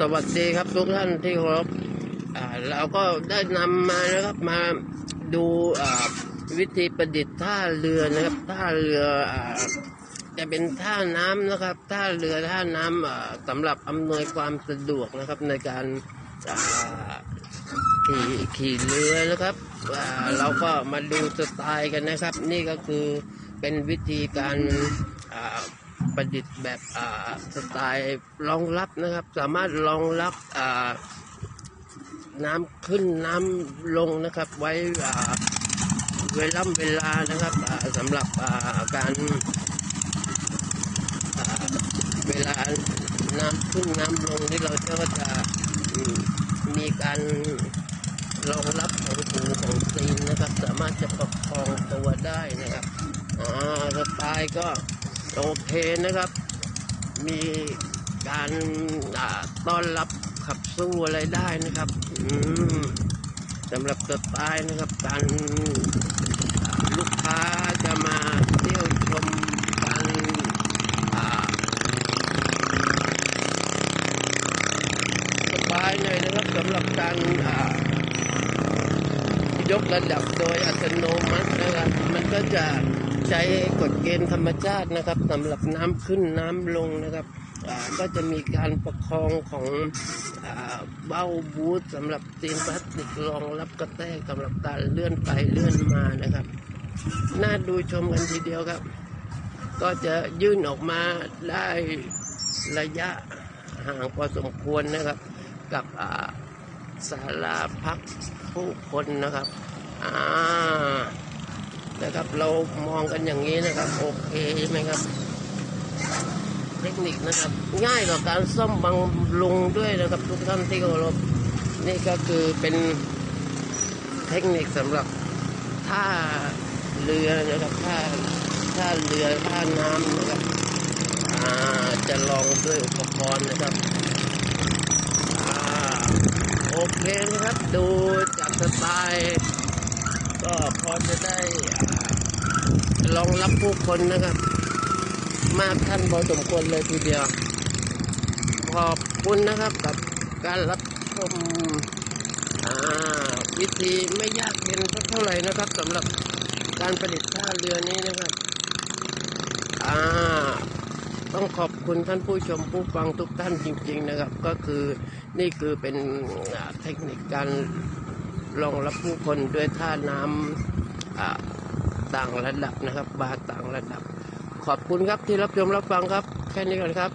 สวัสดีครับทุกท่านที่เคารพเราก็ได้นำมานะครับมาดูวิธีประดิษฐ์ท่าเรือนะครับท่าเรืออจะเป็นท่าน้ำนะครับท่าเรือท่าน้ำอ่าสำหรับอำนวยความสะดวกนะครับในการขี่ขี่เรือนะครับเราก็มาดูสไตล์กันนะครับ นี่ก็คือเป็นวิธีการ ประดิษฐ์แบบสไตล์รองรับนะครับ สามารถรองรับน้ำขึ้นน้ำลงนะครับ ไว้เวลาเวลานะครับอ่าสำหรับาการาเวลาน้ำขึ้นน้ำลงนี่เราก็จะมีการรองรับของหูของซีนนะครับ สามารถจะประคองตัวได้นะครับอ่าสไตล์ก็ โอเคนะครับ มีการต้อนรับขับสู้อะไรได้นะครับสำหรับสไตล์นะครับ การลูกค้าจะมาเที่ยวชมการอ่าสบายหน่อยนะครับสำหรับการยกระดับโดยอัตโนมัตินะครับ มันก็จะ ใช้กฎเกณฑ์ธรรมชาตินะครับสำหรับน้ำขึ้นน้ำลงนะครับก็จะมีการประคองของอเบ้าบูธสำหรับตีนพลาสติกรองรับกระแทกสำหรับการเลื่อนไปเลื่อนมานะครับ น่าดูชมกันทีเดียวครับ ก็จะยื่นออกมาได้ระยะห่างพอสมควรนะครับ กับอ่าศาลาพักผู้คนนะครับอ่า นะครับ เรามองกันอย่างนี้นะครับโอเคใช่ไหมครับ เทคนิคนะครับ ง่ายต่อการซ่อมบำรุงด้วยนะครับ ทุกท่านที่เคารพนี่ก็คือเป็นเทคนิคสำหรับท่าเรือนะครับท่าท่าเรือท่าน้ำนะครับจะลองด้วยอุปกรณ์นะครับอโอเคนะครับ ดูจากสไตล์ ก็พอจะได้รองรับผู้คนนะครับ มากท่านพอสมควรเลยทีเดียว ขอบคุณนะครับกับการรับชมวิธีไม่ยากเย็นสักเท่าไหร่นะครับสำหรับการประดิษฐ์ท่าเรือนี้นะครับต้องขอบคุณท่านผู้ชมผู้ฟังทุกท่านจริง ๆนะครับ ก็คือนี่คือเป็นเทคนิคการ รองรับผู้คนด้วยท่าน้ำต่างระดับนะครับ บาต่างระดับ ขอบคุณครับที่รับชมรับฟังครับ แค่นี้ก่อนครับ